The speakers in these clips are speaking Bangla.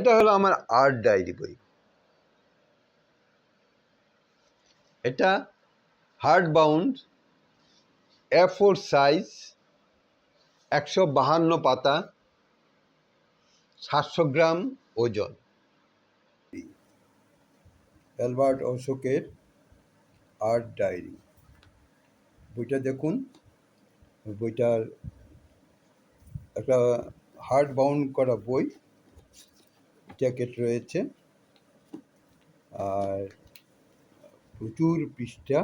এটা হলো আমার আর্ট ডায়েরি বই। এটা hard bound A four size একশো বাহান্ন পাতা, সাতশো গ্রাম ওজন। অ্যালবার্ট অশোকের আর্ট ডায়েরি বইটা দেখুন। বইটার একটা হার্ড বাউন্ড করা বই। জ্যাকেট রয়েছে। আর প্রচুর পৃষ্ঠা।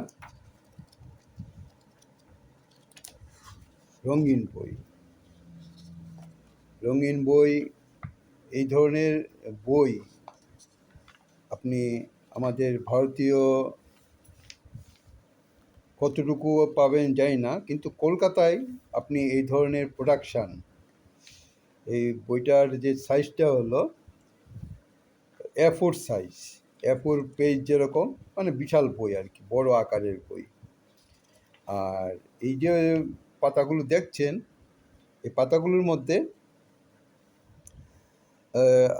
রঙিন বই। রঙিন বই, এই ধরনের বই আপনি আমাদের ভারতীয় কতটুকু পাবেন জানি না, কিন্তু কলকাতায় আপনি এই ধরনের প্রোডাকশান এই বইটার যে সাইজটা হলো A four size A four page যেরকম মানে বিশাল বই আর কি, বড় আকারের বই। আর এই যে পাতাগুলো দেখছেন, এই পাতাগুলোর মধ্যে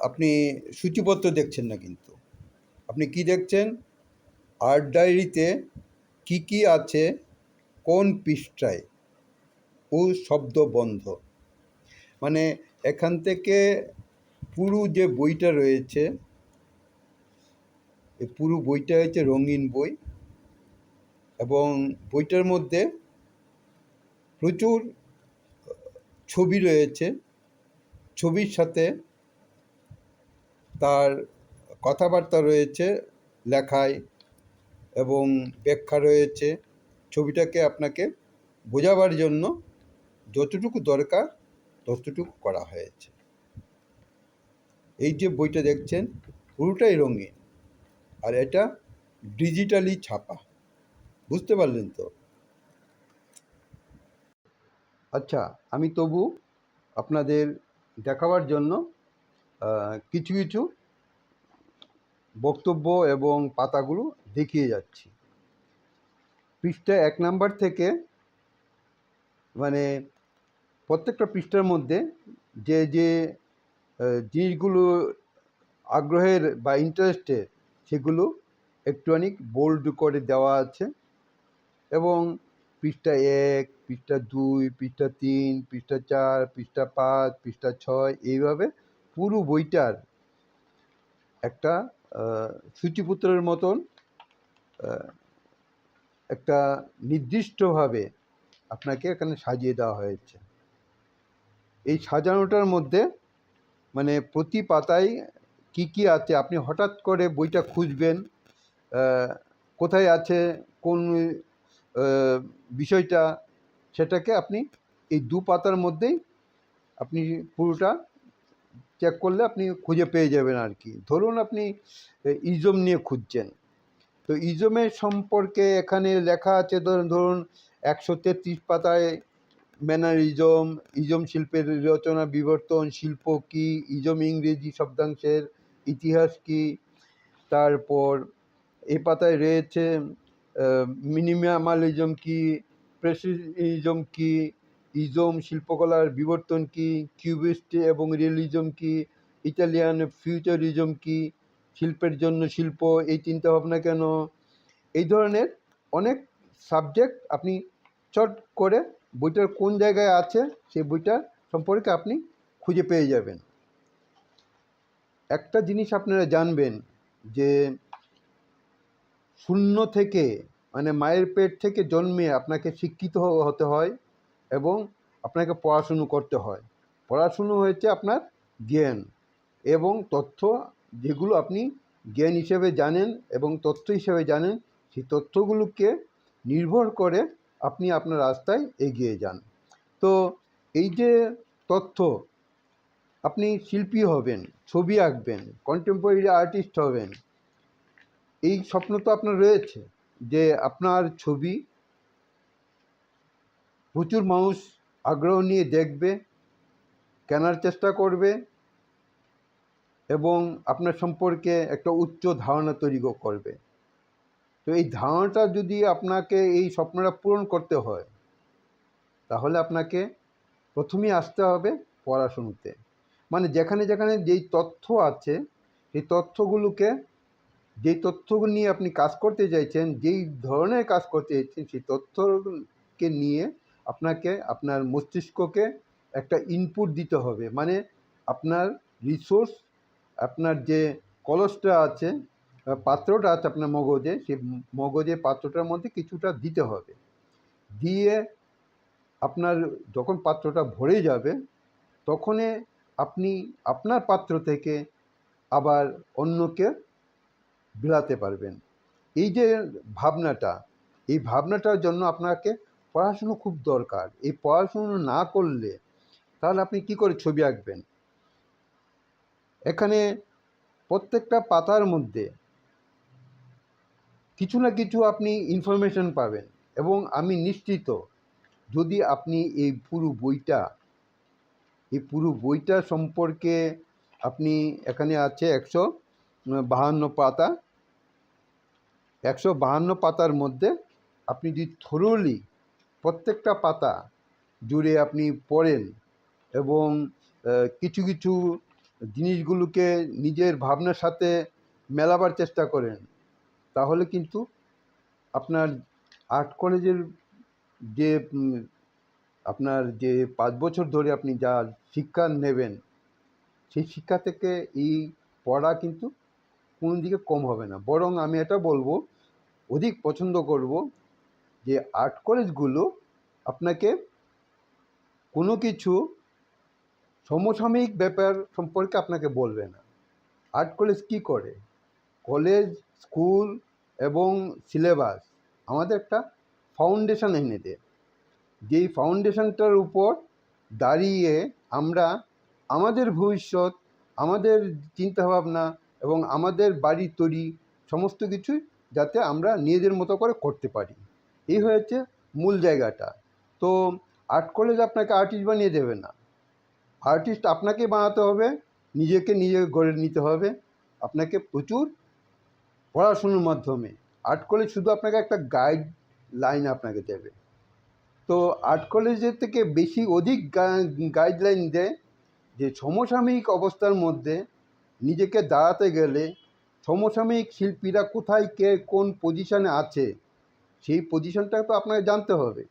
আপনি সূচিপত্র দেখছেন না কিন্তু। আপনি কি দেখছেন? আর্ট ডায়েরিতে কি কি আছে, কোন পৃষ্ঠায়, ও শব্দ বন্ধ। মানে এখান থেকে পুরো যে বইটা রয়েছে এই পুরো বইটা হচ্ছে রঙিন বই এবং বইটার মধ্যে প্রচুর ছবি রয়েছে। ছবির সাথে তার কথাবার্তা রয়েছে, লেখায় এবং ব্যাখ্যা রয়েছে। ছবিটাকে আপনাকে বোঝাবার জন্য যতটুকু দরকার ততটুকু করা হয়েছে। এই যে বইটা দেখছেন পুরোটাই রঙিন। আর এটা ডিজিটালি ছাপা। বুঝতে পারলেন তো? আচ্ছা আমি তবু আপনাদের দেখাবার জন্য কিছু কিছু বক্তব্য এবং পাতাগুলো দেখিয়ে যাচ্ছি। পৃষ্ঠা এক নাম্বার থেকে মানে প্রত্যেকটা পৃষ্ঠার মধ্যে যে যে জিনিসগুলো আগ্রহের বা ইন্টারেস্টের সেগুলো একটুখানি বোল্ড করে দেওয়া আছে। এবং পৃষ্ঠা এক, পৃষ্ঠা দুই, পৃষ্ঠা তিন, পৃষ্ঠা চার, পৃষ্ঠা পাঁচ, পৃষ্ঠা ছয় এইভাবে পুরো বইটার একটা সূচিপত্রের মতন একটা নির্দিষ্টভাবে আপনাকে এখানে সাজিয়ে দেওয়া হয়েছে। এই সাজানোটার মধ্যে মানে প্রতি পাতায় কি কি আছে? আপনি হঠাৎ করে বইটা খুঁজবেন কোথায় আছে, কোন বিষয়টা, সেটাকে আপনি এই দু পাতার মধ্যেই আপনি পুরোটা চেক করলে আপনি খুঁজে পেয়ে যাবেন আর কি। ধরুন আপনি ইজম নিয়ে খুঁজছেন। তো ইজমের সম্পর্কে এখানে লেখা আছে, ধরুন ধরুন, একশো তেত্রিশ পাতায় ম্যানারিজম ইজম শিল্পের রচনা, বিবর্তন, শিল্প কী, ইজম ইংরেজি শব্দাংশের ইতিহাস কী? তারপর এ পাতায় রয়েছে মিনিমামালিজম কী? প্রেসিজম কী? ইজম শিল্পকলার বিবর্তন কী? কিউবিস্ট এবং রিয়েলিজম কী? ইটালিয়ান ফিউচারিজম কী? শিল্পের জন্য শিল্প, এই চিন্তাভাবনা কেন? এই ধরনের অনেক সাবজেক্ট আপনি চট করে বইটার কোন জায়গায় আছে, সেই বইটা সম্পর্কে আপনি খুঁজে পেয়ে যাবেন। একটা জিনিস আপনারা জানবেন যে শূন্য থেকে মানে মায়ের পেট থেকে জন্মে আপনাকে শিক্ষিত হতে হয় এবং আপনাকে পড়াশুনো করতে হয়। পড়াশুনো হয়েছে আপনার জ্ঞান এবং তথ্য যেগুলো আপনি জ্ঞান হিসেবে জানেন এবং তথ্য হিসেবে জানেন, সেই তথ্যগুলোকে নির্ভর করে আপনি আপনার রাস্তায় এগিয়ে যান। তো এই যে তথ্য আপনি শিল্পী হবেন, ছবি আঁকবেন কন্টেম্পোরারি আর্টিস্ট হবেন। এই স্বপ্ন তো আপনার রয়েছে যে আপনার ছবি প্রচুর মানুষ আগ্রহ নিয়ে দেখবে, কেনার চেষ্টা করবে এবং আপনার সম্পর্কে একটা উচ্চ ধারণা তৈরি করবে। তো এই ধারণাটা যদি আপনাকে এই স্বপ্নটা পূরণ করতে হয়, তাহলে আপনাকে প্রথমেই আসতে হবে পড়াশুনোতে। মানে যেখানে যেখানে যেই তথ্য আছে, সেই তথ্যগুলোকে, যেই তথ্যগুলো নিয়ে আপনি কাজ করতে চাইছেন, যেই ধরনের কাজ করতে চাইছেন, সেই তথ্যকে নিয়ে আপনাকে, আপনার মস্তিষ্ককে একটা ইনপুট দিতে হবে। মানে আপনার রিসোর্স আপনার যে কলসটা আছে পাত্রটা আছে আপনার মগজে সেই মগজে পাত্রটার মধ্যে কিছুটা দিতে হবে। দিয়ে আপনার যখন পাত্রটা ভরে যাবে, তখনই আপনি আপনার পাত্র থেকে আবার অন্যকে বিলাতে পারবেন। এই যে ভাবনাটা, এই ভাবনাটার জন্য আপনাকে পড়াশুনো খুব দরকার। এই পড়াশুনো না করলে তাহলে আপনি কি করে ছবি আঁকবেন? এখানে প্রত্যেকটা পাতার মধ্যে কিছু না কিছু আপনি ইনফরমেশন পাবেন এবং আমি নিশ্চিত, যদি আপনি এই পুরো বইটা এই পুরো বইটা সম্পর্কে আপনি এখানে আছে একশো বাহান্ন পাতা। একশো বাহান্ন পাতার মধ্যে আপনি যদি থরোলি প্রত্যেকটা পাতা জুড়ে আপনি পড়েন এবং কিছু কিছু জিনিসগুলোকে নিজের ভাবনার সাথে মেলাবার চেষ্টা করেন, তাহলে কিন্তু আপনার আর্ট কলেজের যে আপনার যে পাঁচ বছর ধরে আপনি যা শিক্ষা নেবেন, সেই শিক্ষা থেকে এই পড়া কিন্তু কোনো দিকে কম হবে না। বরং আমি এটা বলব, অধিক পছন্দ করব যে আর্ট কলেজগুলো আপনাকে কোনো কিছু সমসাময়িক ব্যাপার সম্পর্কে আপনাকে বলবে না। আর্ট কলেজ কী করে? কলেজ, স্কুল এবং সিলেবাস, আমাদের একটা ফাউন্ডেশন এনে দেয়। যেই ফাউন্ডেশনটার উপর দাঁড়িয়ে আমরা আমাদের ভবিষ্যৎ, আমাদের চিন্তাভাবনা এবং আমাদের বাড়ি তৈরি সমস্ত কিছুই যাতে আমরা নিজেদের মতো করে করতে পারি। এই হয়েছে মূল জায়গাটা। তো আর্ট কলেজ আপনাকে আর্টিস্ট বানিয়ে দেবে না। আর্টিস্ট আপনাকে বানাতে হবে, নিজেকে নিজে গড়ে নিতে হবে। আপনাকে প্রচুর পড়াশুনোর মাধ্যমে। আর্ট কলেজ শুধু আপনাকে একটা গাইড লাইন আপনাকে দেবে। তো আর্ট কলেজের থেকে বেশি অধিক গাইডলাইন দেয় যে সমসাময়িক অবস্থার মধ্যে নিজেকে দাঁড়াতে গেলে সমসাময়িক শিল্পীরা কোথায় কে কোন পজিশনে আছে, সেই পজিশনটা তো আপনাকে জানতে হবে।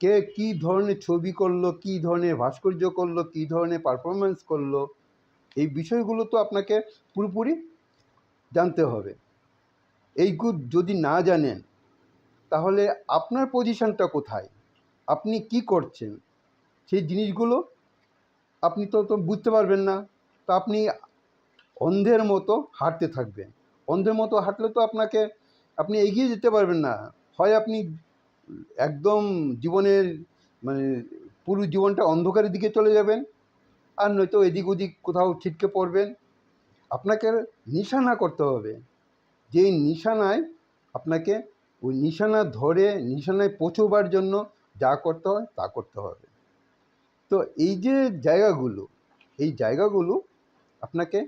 কে কী ধরনের ছবি করল, কী ধরনের ভাস্কর্য করল, কী ধরনের পারফরমেন্স করল, এই বিষয়গুলো তো আপনাকে পুরোপুরি জানতে হবে। এইগুলো যদি না জানেন, তাহলে আপনার পজিশনটা কোথায়? আপনি কি করছেন? সেই জিনিসগুলো আপনি তো তো বুঝতে পারবেন না। তো আপনি অন্ধের মতো হাঁটতে থাকবেন। অন্ধের মতো হাঁটলে তো আপনাকে, আপনি এগিয়ে যেতে পারবেন না। হয় আপনি একদম জীবনের মানে পুরো জীবনটা অন্ধকারের দিকে চলে যাবেন, আর নয়তো এদিক ওদিক কোথাও ছিটকে পড়বেন। আপনাকে নিশানা করতে হবে। যেই নিশানায় আপনাকে ওই নিশানা ধরে, নিশানায় পৌঁছবার জন্য যা করতে হয়, তা করতে হবে। তো এই যে জায়গাগুলো, এই জায়গাগুলো আপনাকে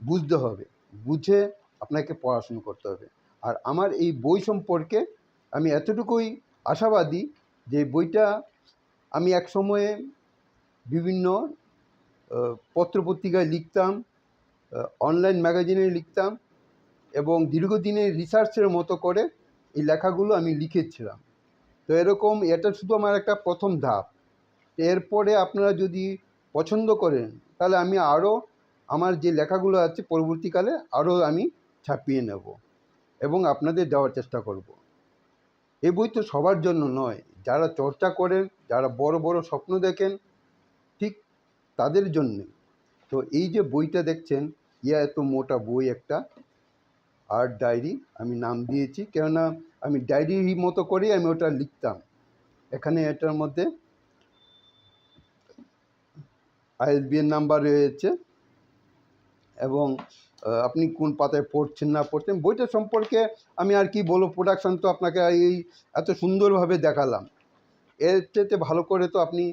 বুঝতে হবে, বুঝে আপনাকে পড়াশুনো করতে হবে। আর আমার এই বই সম্পর্কে আমি এতটুকুই আশাবাদী যে বইটা আমি এক সময়ে বিভিন্ন পত্রপত্রিকায় লিখতাম অনলাইন ম্যাগাজিনে লিখতাম এবং দীর্ঘদিনের রিসার্চের মতো করে এই লেখাগুলো আমি লিখেছিলাম। তো এরকম এটা শুধু আমার একটা প্রথম ধাপ। এরপরে আপনারা যদি পছন্দ করেন, তাহলে আমি আরও আমার যে লেখাগুলো আছে পরবর্তীকালে আরও আমি ছাপিয়ে নেব এবং আপনাদের দেওয়ার চেষ্টা করব। এই বই তো সবার জন্য নয়। যারা চর্চা করেন, যারা বড় বড় স্বপ্ন দেখেন, ঠিক তাদের জন্যে। তো এই যে বইটা দেখছেন ইয়া এত মোটা বই একটা, আর্ট ডায়েরি, আমি নাম দিয়েছি। কেননা আমি ডায়েরির মতো করেই আমি ওটা লিখতাম। এখানে এটার মধ্যে আইএসবিএন নাম্বার রয়েছে এবং আপনি কোন পাতায় পড়ছেন না পড়ছেন, বইটা সম্পর্কে আমি আর কি বলব প্রোডাকশন তো আপনাকে এই এত সুন্দরভাবে দেখালাম। এর চেয়ে ভালো করে তো আপনি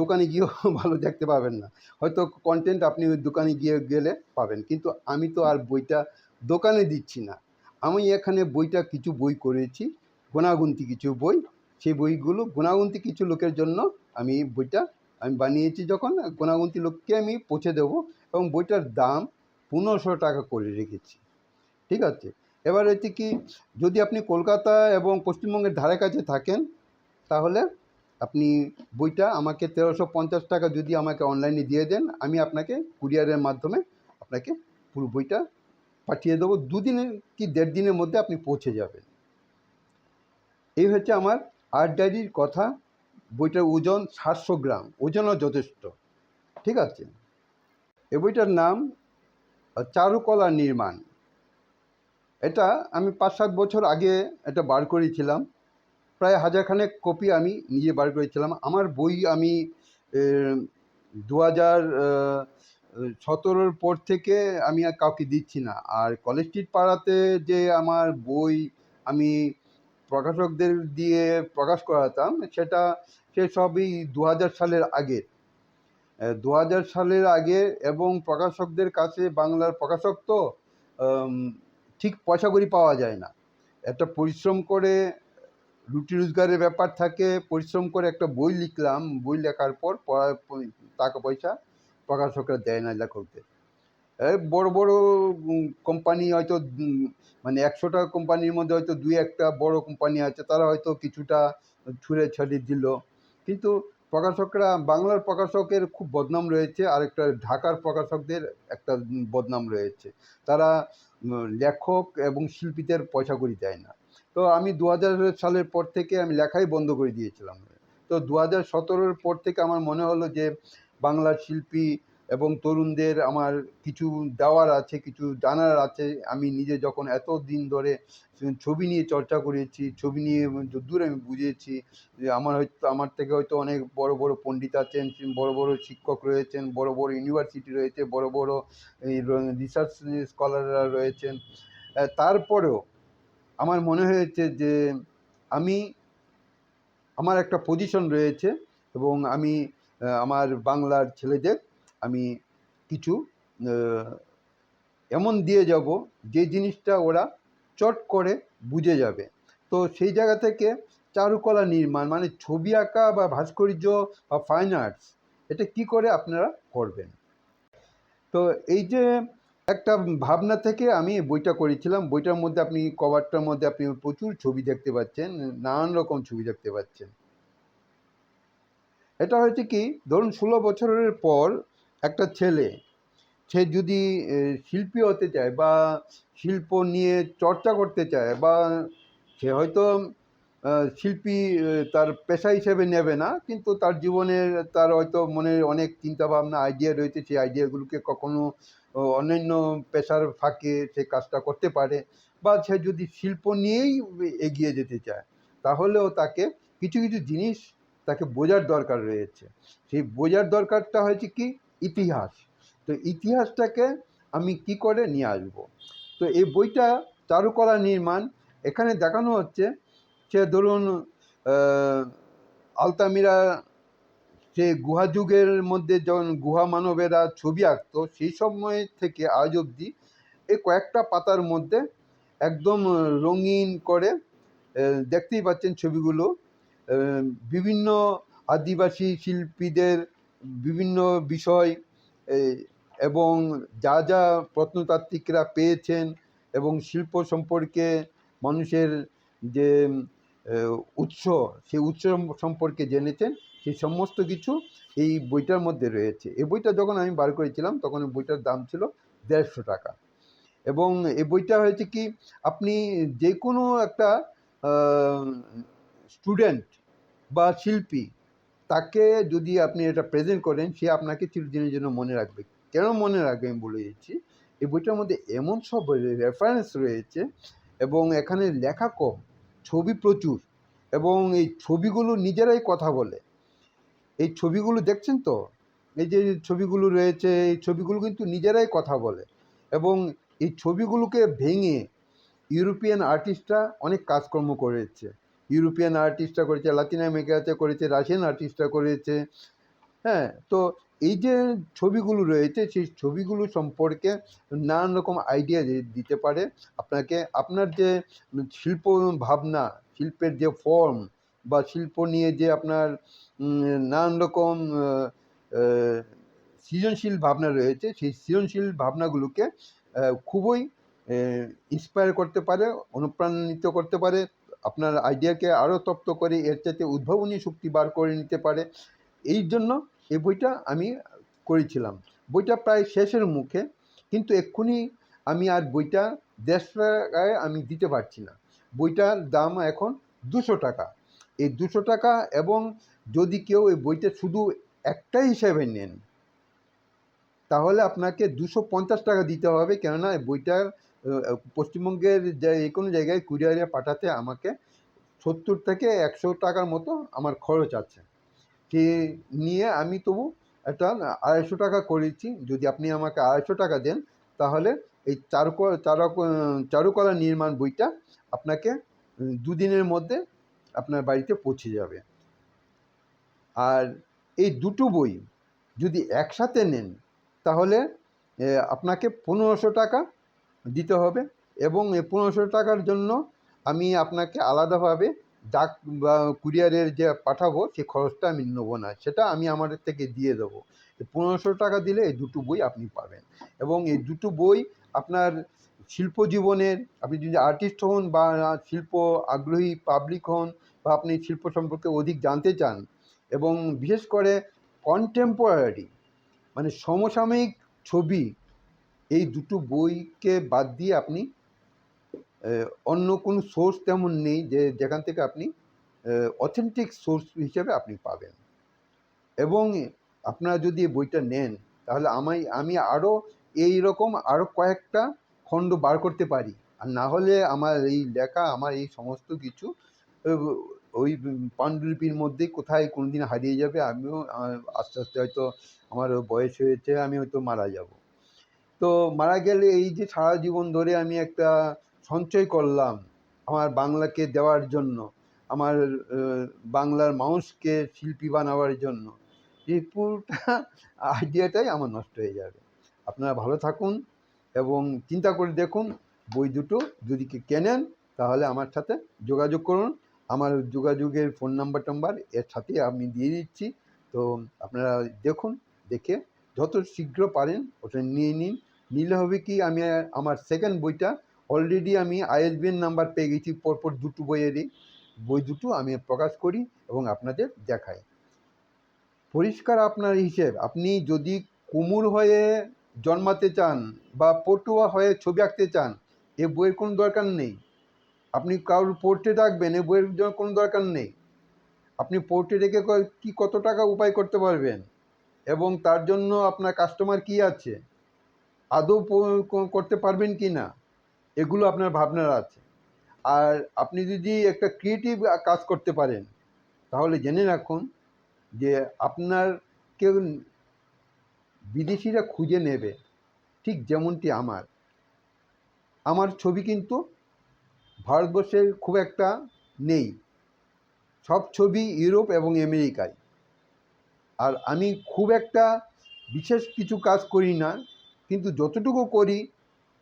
দোকানে গিয়েও ভালো দেখতে পাবেন না। হয়তো কন্টেন্ট আপনি ওই দোকানে গিয়ে গেলে পাবেন, কিন্তু আমি তো আর বইটা দোকানে দিচ্ছি না। আমি এখানে বইটা কিছু বই করেছি গোনাগুন্তি কিছু বই। সেই বইগুলো গুণাগুন্তি কিছু লোকের জন্য আমি বইটা আমি বানিয়েছি যখন গোনাগুনতি লোককে আমি পৌঁছে দেবো এবং বইটার দাম পনেরোশো টাকা করে রেখেছি। ঠিক আছে? এবার হচ্ছে কি, যদি আপনি কলকাতা এবং পশ্চিমবঙ্গের ধারে কাছে থাকেন, তাহলে আপনি বইটা আমাকে তেরোশো পঞ্চাশ টাকা যদি আমাকে অনলাইনে দিয়ে দেন, আমি আপনাকে কুরিয়ারের মাধ্যমে আপনাকে পুরো বইটা পাঠিয়ে দেবো দুদিনে কি দেড় দিনের মধ্যে আপনি পৌঁছে যাবেন। এই হচ্ছে আমার আর্ট ডায়েরির কথা, বইটার ওজন সাতশো গ্রাম, ওজনও যথেষ্ট, ঠিক আছে? এ বইটার নাম চারুকলা নির্মাণ। এটা আমি পাঁচ সাত বছর আগে এটা বার করেছিলাম, প্রায় হাজারখানেক কপি আমি নিজে বার করেছিলাম। আমার বই আমি দু হাজার সতেরোর পর থেকে আমি আর কাউকে দিচ্ছি না। আর কলেজ স্ট্রিট পাড়াতে যে আমার বই আমি প্রকাশকদের দিয়ে প্রকাশ করাতাম, সেটা সে সবই দু হাজার সালের আগে। দু হাজার সালের আগে এবং প্রকাশকদের কাছে বাংলার প্রকাশক তো ঠিক পয়সা করি পাওয়া যায় না। একটা পরিশ্রম করে রুটি রোজগারের ব্যাপার থাকে, পরিশ্রম করে একটা বই লিখলাম, বই লেখার পর টাকা পয়সা প্রকাশকরা দেয় না লেখকদের। বড় বড় কোম্পানি হয়তো মানে একশোটা কোম্পানির মধ্যে হয়তো দুই একটা বড় কোম্পানি আছে, তারা হয়তো কিছুটা ছুঁড়ে ছাড়িয়ে দিল। কিন্তু প্রকাশকরা, বাংলার প্রকাশকের খুব বদনাম রয়েছে আর একটা ঢাকার প্রকাশকদের একটা বদনাম রয়েছে। তারা লেখক এবং শিল্পীদের পয়সা করি দেয় না। তো আমি দু হাজার সালের পর থেকে আমি লেখাই বন্ধ করে দিয়েছিলাম। তো দু হাজার পর থেকে আমার মনে হলো যে বাংলার শিল্পী এবং তরুণদের আমার কিছু দেওয়ার আছে, কিছু জানার আছে। আমি নিজে যখন এত দিন ধরে ছবি নিয়ে চর্চা করেছি, ছবি নিয়ে যদ্দূর আমি বুঝেছি যে আমার হয়তো, আমার থেকে হয়তো অনেক বড় বড় পণ্ডিত আছেন, বড় বড় শিক্ষক রয়েছেন, বড় বড় ইউনিভার্সিটি রয়েছে, বড় বড় রিসার্চ স্কলাররা রয়েছেন। তারপরেও আমার মনে হয়েছে যে আমি, আমার একটা পজিশন রয়েছে এবং আমি আমার বাংলার ছেলেদের আমি কিছু এমন দিয়ে যাব যে জিনিসটা ওরা চট করে বুঝে যাবে। তো সেই জায়গা থেকে চারুকলা নির্মাণ মানে ছবি আঁকা বা ভাস্কর্য বা ফাইন আর্টস এটা কি করে আপনারা করবেন? তো এই যে একটা ভাবনা থেকে আমি বইটা করেছিলাম। বইটার মধ্যে আপনি কভারটার মধ্যে আপনি প্রচুর ছবি দেখতে পাচ্ছেন, নানান রকম ছবি দেখতে পাচ্ছেন। এটা হয়েছে কি, ধরুন ষোলো বছরের পর একটা ছেলে, সে যদি শিল্পী হতে চায় বা শিল্প নিয়ে চর্চা করতে চায় বা সে হয়তো শিল্পী তার পেশা হিসেবে নেবে না, কিন্তু তার জীবনের তার হয়তো মনে অনেক চিন্তাভাবনা আইডিয়া রয়েছে, সেই আইডিয়াগুলোকে কখনো অন্যান্য পেশার ফাঁকে সে কাজটা করতে পারে বা সে যদি শিল্প নিয়েই এগিয়ে যেতে চায়, তাহলেও তাকে কিছু কিছু জিনিস তাকে বোঝার দরকার রয়েছে। সেই বোঝার দরকারটা হয়েছে কি? ইতিহাস। তো ইতিহাসটাকে আমি কি করে নিয়ে আসব? তো এই বইটা চারুকলা নির্মাণ। এখানে দেখানো হচ্ছে সে ধরুন আলতামিরা সে গুহা যুগের মধ্যে যখন গুহা মানবেরা ছবি আঁকতো, সেই সময় থেকে আজ অবধি এই কয়েকটা পাতার মধ্যে একদম রঙিন করে দেখতেই পাচ্ছেন ছবিগুলো। বিভিন্ন আদিবাসী শিল্পীদের বিভিন্ন বিষয় এবং যা যা প্রত্নতাত্ত্বিকরা পেয়েছেন এবং শিল্প সম্পর্কে মানুষের যে উৎস, সেই উৎস সম্পর্কে জেনেছেন, সেই সমস্ত কিছু এই বইটার মধ্যে রয়েছে। এই বইটা যখন আমি বার করেছিলাম, তখন বইটার দাম ছিল দেড়শো টাকা। এবং এই বইটা হয়েছে কি, আপনি যে কোনো একটা স্টুডেন্ট বা শিল্পী, তাকে যদি আপনি এটা প্রেজেন্ট করেন, সে আপনাকে চিরদিনের জন্য মনে রাখবে। কেন মনে রাখবে আমি বলে দিচ্ছি? এই বইটার মধ্যে এমন সব রেফারেন্স রয়েছে এবং এখানে লেখা কম, ছবি প্রচুর এবং এই ছবিগুলো নিজেরাই কথা বলে। এই ছবিগুলো দেখছেন তো? এই যে ছবিগুলো রয়েছে, এই ছবিগুলো কিন্তু নিজেরাই কথা বলে এবং এই ছবিগুলোকে ভেঙে ইউরোপিয়ান আর্টিস্টরা অনেক কাজকর্ম করেছে। ইউরোপিয়ান আর্টিস্টরা করেছে লাতিন আমেরিকাতে করেছে রাশিয়ান আর্টিস্টরা করেছে। হ্যাঁ তো এই যে ছবিগুলো রয়েছে, সেই ছবিগুলো সম্পর্কে নানান রকম আইডিয়া দিতে পারে। আপনাকে, আপনার যে শিল্প ভাবনা, শিল্পের যে ফর্ম বা শিল্প নিয়ে যে আপনার নানান রকম সৃজনশীল ভাবনা রয়েছে, সেই সৃজনশীল ভাবনাগুলোকে খুবই ইন্সপায়ার করতে পারে, অনুপ্রাণিত করতে পারে। আপনার আইডিয়াকে আরও তপ্ত করে এর চাইতে উদ্ভাবনী শক্তি বার করে নিতে পারে। এই জন্য এই বইটা আমি করেছিলাম। বইটা প্রায় শেষের মুখে কিন্তু এক্ষুনি আমি আর বইটা দেড়শো টাকায় আমি দিতে পারছি না। বইটার দাম এখন দুশো টাকা। এই দুশো টাকা এবং যদি কেউ এই বইটা শুধু একটা হিসেবে নেন তাহলে আপনাকে দুশো পঞ্চাশ টাকা দিতে হবে। কেননা এই বইটা আহ, পশ্চিমবঙ্গের যে কোনো জায়গায় কুরিয়ারে পাঠাতে আমাকে সত্তর থেকে একশো টাকার মতো আমার খরচ আছে। সে নিয়ে আমি তবু একটা আড়াইশো টাকা করেছি। যদি আপনি আমাকে আড়াইশো টাকা দেন, তাহলে এই চারক চারুকলা নির্মাণ বইটা আপনাকে দুদিনের মধ্যে আপনার বাড়িতে পৌঁছে যাবে। আর এই দুটো বই যদি একসাথে নেন, তাহলে আপনাকে পনেরোশো টাকা দিতে হবে এবং এই পনেরোশো টাকার জন্য আমি আপনাকে আলাদাভাবে ডাক বা কুরিয়ারের যে পাঠাবো সেই খরচটা আমি নেব না, সেটা আমি আমাদের থেকে দিয়ে দেবো। পনেরোশো টাকা দিলে এই দুটো বই আপনি পাবেন এবং এই দুটো বই আপনার শিল্প জীবনের, আপনি যদি আর্টিস্ট হন বা শিল্প আগ্রহী পাবলিক হন বা আপনি শিল্প সম্পর্কে অধিক জানতে চান এবং বিশেষ করে কন্টেম্পোরারি মানে সমসাময়িক ছবি এই দুটো বইকে বাদ দিয়ে আপনি অন্য কোনো সোর্স তেমন নেই যে যেখান থেকে আপনি অথেন্টিক সোর্স হিসেবে আপনি পাবেন। এবং আপনারা যদি এই বইটা নেন, তাহলে আমায়, আমি আরও এই রকম আরও কয়েকটা খণ্ড বার করতে পারি। আর না হলে আমার এই লেখা, আমার এই সমস্ত কিছু ওই পাণ্ডুলিপির মধ্যেই কোথায় কোনো দিন হারিয়ে যাবে, আমিও আস্তে আস্তে হয়তো আমার বয়স হয়েছে, আমি হয়তো মারা যাব। তো মারা গেলে এই যে সারা জীবন ধরে আমি একটা সঞ্চয় করলাম আমার বাংলাকে দেওয়ার জন্য, আমার বাংলার মানুষকে শিল্পী বানাবার জন্য, এই পুরোটা আইডিয়াটাই আমার নষ্ট হয়ে যাবে। আপনারা ভালো থাকুন এবং চিন্তা করে দেখুন, বই দুটো যদি কেনেন তাহলে আমার সাথে যোগাযোগ করুন। আমার যোগাযোগের ফোন নাম্বার টাম্বার এর সাথে আমি দিয়ে দিচ্ছি। তো আপনারা দেখুন, দেখে যত শীঘ্র পারেন ওটা নিয়ে নিন। নিলে হবে কি, আমি, আমার সেকেন্ড বইটা অলরেডি আমি আইএসবিএন নাম্বার পেয়ে গেছি, পরপর দুটো বইয়েরই। বই দুটো আমি প্রকাশ করি এবং আপনাদের দেখাই। পরিষ্কার আপনার হিসেব, আপনি যদি কুমুর হয়ে জন্মাতে চান বা পটুয়া হয়ে ছবি আঁকতে চান, এ বইয়ের কোনো দরকার নেই। আপনি কারোর পোর্ট্রেট আঁকবেন, এ বইয়ের জন্য কোনো দরকার নেই। আপনি পোর্ট্রেট রেখে কি কত টাকা উপায় করতে পারবেন? এবং তার জন্য আপনার কাস্টমার কি আছে? আদৌ করতে পারবেন কি না? এগুলো আপনার ভাবনার আছে। আর আপনি যদি একটা ক্রিয়েটিভ কাজ করতে পারেন, তাহলে জেনে রাখুন যে আপনার কেউ বিদেশিরা খুঁজে নেবে, ঠিক যেমনটি আমার। আমার ছবি কিন্তু ভারতবর্ষের খুব একটা নেই। সব ছবি ইউরোপ এবং আমেরিকায়। আর আমি খুব একটা বিশেষ কিছু কাজ করি না কিন্তু যতটুকু করি,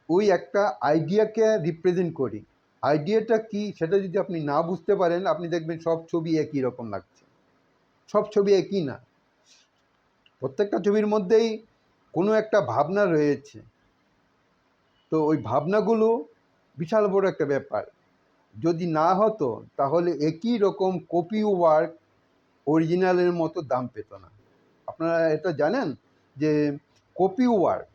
ওই একটা আইডিয়াকে রিপ্রেজেন্ট করি। আইডিয়াটা কি, সেটা যদি আপনি না বুঝতে পারেন, আপনি দেখবেন সব ছবি একই রকম লাগছে। সব ছবি একই না। প্রত্যেকটা ছবির মধ্যেই কোনো একটা ভাবনা রয়েছে। তো ওই ভাবনাগুলো বিশাল বড় একটা ব্যাপার। যদি না হতো, তাহলে একই রকম কপি ওয়ার্ক অরিজিনালের মতো দাম পেত না। আপনারা এটা জানেন যে কপি ওয়ার্ক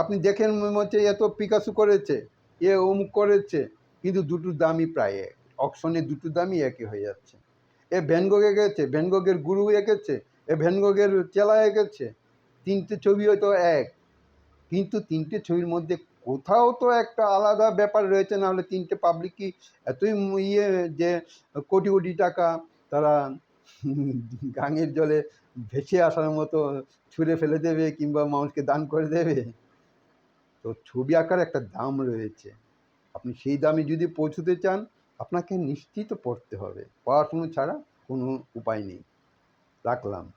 আপনি দেখেন মনে হচ্ছে এত পিকাসু করেছে, এ অমুক করেছে, কিন্তু দুটোর দামই প্রায় এক অকশনে দুটোর দামই একই হয়ে যাচ্ছে। এ ভ্যানগগ এঁকেছে ভ্যানগগের গুরু এঁকেছে এ ভ্যানগোগের চেলা এঁকেছে তিনটে ছবি হয়তো এক, কিন্তু তিনটে ছবির মধ্যে কোথাও তো একটা আলাদা ব্যাপার রয়েছে, না হলে তিনটে পাবলিক কি এতই ইয়ে যে কোটি কোটি টাকা তারা গাঙের জলে ভেসে আসার মতো ছুঁড়ে ফেলে দেবে কিংবা মানুষকে দান করে দেবে। তো ছবি আঁকার একটা দাম রয়েছে। আপনি সেই দামে যদি পৌঁছতে চান, আপনাকে নিশ্চিত পড়তে হবে। পড়াশুনো ছাড়া কোনো উপায় নেই। রাখলাম।